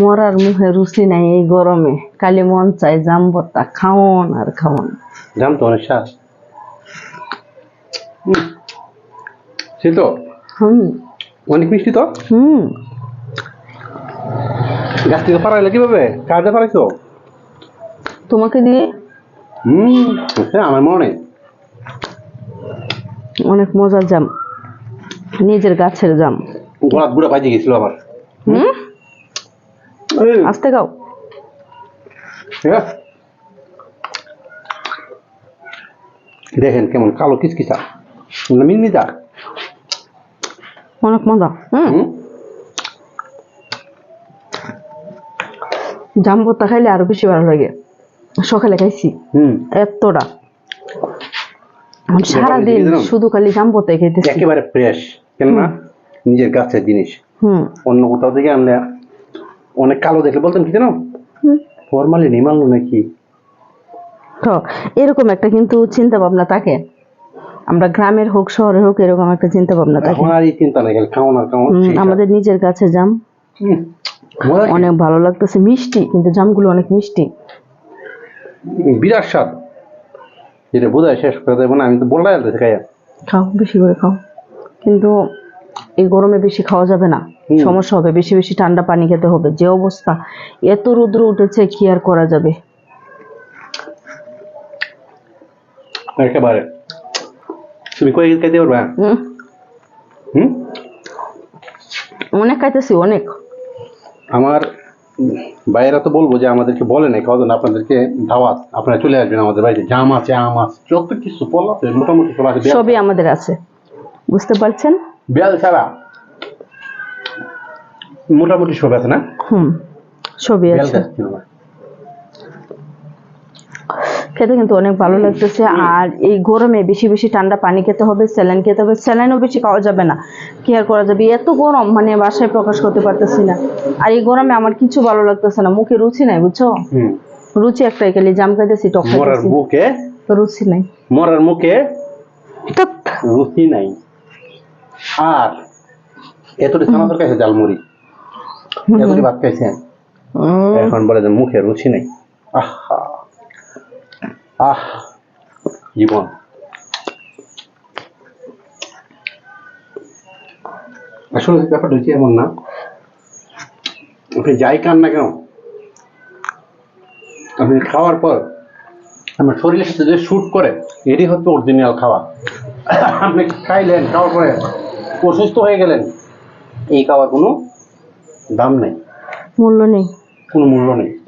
মরার মুখে রুচি নাই এই গরমে। কালি মন চাই জাম ভর্তা খাওন আর খাওন। জাম তো অনেক স্বাদ। সে তো? হুম। অনেক মিষ্টি তো? হুম। গাছ থেকে পাড়াইলে কীভাবে? কাজে পারাইছো তোমাকে দিয়ে? হুম আমার মনে। অনেক মজার জাম। নিজের গাছের জাম। গোলাপ বুড়া বাজে গেছিল আবার। হুম? আস্তে গাও। হ্যাঁ। দেখেন কেমন কালো কিচকিচা। মিনমিটা অনেক মজা। হুম। হুম। জাম ভর্তা খাইলে আরও বেশি ভালো লাগে। সকালে খাইছি। হুম। এতটা। সারাদিন? শুধু খালি জাম ভর্তাই খাইতেছি। একেবারে ফ্রেশ কেন না নিজের গাছের জিনিস। হুম। অন্য কোথাও থেকে আমরা অনেক কালো দেখলে বলতাম কি জানো? হুম। ফরমালি নিমালো নাকি? তো এরকম একটা কিন্তু চিন্তা ভাবনা থাকে। আমরা গ্রামের হোক শহরের হোক এরকম একটা চিন্তা ভাবনা থাকে। আর এই চিন্তা নেই খালি খাওয়ান আর স্বাদ। আমাদের নিজের কাছে জাম? অনেক ভালো লাগতেছে মিষ্টি কিন্তু জামগুলো অনেক মিষ্টি। বিরাট স্বাদ। যেটা বোঝায় শেষ করে দেবো না আমি তো খাইয়া। খাও বেশি করে খাও। কিন্তু এই গরমে বেশি খাওয়া যাবে না। সমস্যা হবে বেশি বেশি ঠান্ডা পানি খেতে হবে। যে অবস্থা এত রৌদ্র উঠেছে কি আর করা যাবে? একেবারে। তুমি খাইতে পারবা? হুম, অনেক খাইতেছি অনেক। আমার বাইরা তো বলব যে আমাদেরকে বলে নাই খাওয়া জন্য আপনাদেরকে দাওয়াত। আপনারা চলে আসবেন আমাদের বাড়িতে। জাম আছে আম আছে যত কিছু ফল আছে মোটামুটি আছে সবই আমাদের আছে। বুঝতে পারছেন? বেল ছাড়া মোটামুটি সব আছে না? হুম সবই আছে। খেতে কিন্তু অনেক ভালো লাগতেছে। আর এই গরমে বেশি বেশি ঠান্ডা পানি খেতে হবে স্যালাইন খেতে হবে। স্যালাইনও বেশি খাওয়া যাবে না। কি আর করা যাবে? এত গরম মানে বাসায় প্রকাশ করতে পারতেছি না। আর এই গরমে আমার কিছু ভালো লাগতেছে না। মুখে রুচি নাই বুঝছ? রুচি একটাই খালি জাম খাইতেছি টক খাইতেছি। বুকে রুচি নাই। মরার মুখে রুচি নাই। আর এতটি তরকারি খাইছে জালমুড়ি এতটি ভাত খাইছেন? এখন বলে যে মুখে রুচি নেই। আহা। আহ। জীবন। আসলে ব্যাপারটা হচ্ছে এমন না। আপনি যাই খান না কেন আপনি খাওয়ার পর আমার শরীরের সাথে যে শুট করে এটাই হচ্ছে অরিজিনাল খাওয়া আপনি খাইলেন খাওয়ার পরে অসুস্থ হয়ে গেলেন এই খাওয়ার কোনো দাম নেই। মূল্য নেই। কোনো মূল্য নেই।